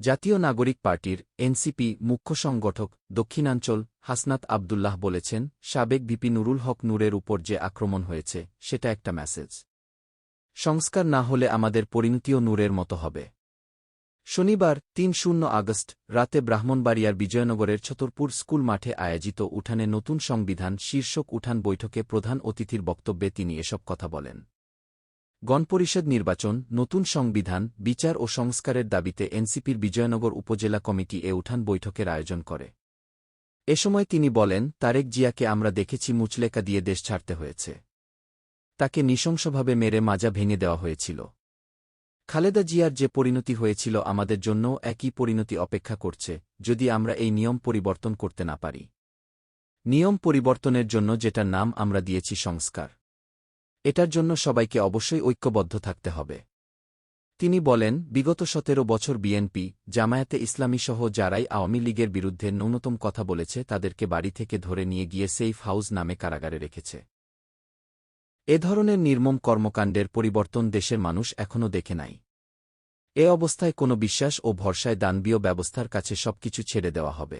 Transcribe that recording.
জাতীয় নাগরিক পার্টির এনসিপি মুখ্য সংগঠক দক্ষিণাঞ্চল হাসনাত আবদুল্লাহ বলেছেন, সাবেক ভিপি নুরুল হক নূরের উপর যে আক্রমণ হয়েছে, সেটা একটা মেসেজ। সংস্কার না হলে আমাদের পরিণতিও নূরের মতো হবে। শনিবার, তিন শূন্য আগস্ট, রাতে ব্রাহ্মণবাড়িয়ার বিজয়নগরের ছতরপুর স্কুল মাঠে আয়োজিত উঠানে নতুন সংবিধান শীর্ষক উঠান বৈঠকে প্রধান অতিথির বক্তব্যে তিনি এসব কথা বলেন। গণপরিষদ নির্বাচন, নতুন সংবিধান, বিচার ও সংস্কারের দাবিতে এনসিপির বিজয়নগর উপজেলা কমিটি এ উঠান বৈঠকের আয়োজন করে। এ সময় তিনি বলেন, তারেক জিয়াকে আমরা দেখেছি মুচলেকা দিয়ে দেশ ছাড়তে হয়েছে। তাকে নৃশংসভাবে মেরে মাজা ভেঙে দেওয়া হয়েছিল। খালেদা জিয়ার যে পরিণতি হয়েছিল আমাদের জন্যও একই পরিণতি অপেক্ষা করছে, যদি আমরা এই নিয়ম পরিবর্তন করতে না পারি। নিয়ম পরিবর্তনের জন্য যেটার নাম আমরা দিয়েছি সংস্কার। এটার জন্য সবাইকে অবশ্যই ঐক্যবদ্ধ থাকতে হবে। তিনি বলেন, বিগত সতেরো বছর বিএনপি, জামায়াতে ইসলামী সহ যারাই আওয়ামী লীগের বিরুদ্ধে ন্যূনতম কথা বলেছে, তাদেরকে বাড়ি থেকে ধরে নিয়ে গিয়ে সেফ হাউস নামে কারাগারে রেখেছে। এ ধরনের নির্মম কর্মকাণ্ডের পরিবর্তন দেশের মানুষ এখনও দেখে নাই। এ অবস্থায় কোনো বিশ্বাস ও ভরসায় দানবীয় ব্যবস্থার কাছে সবকিছু ছেড়ে দেওয়া হবে।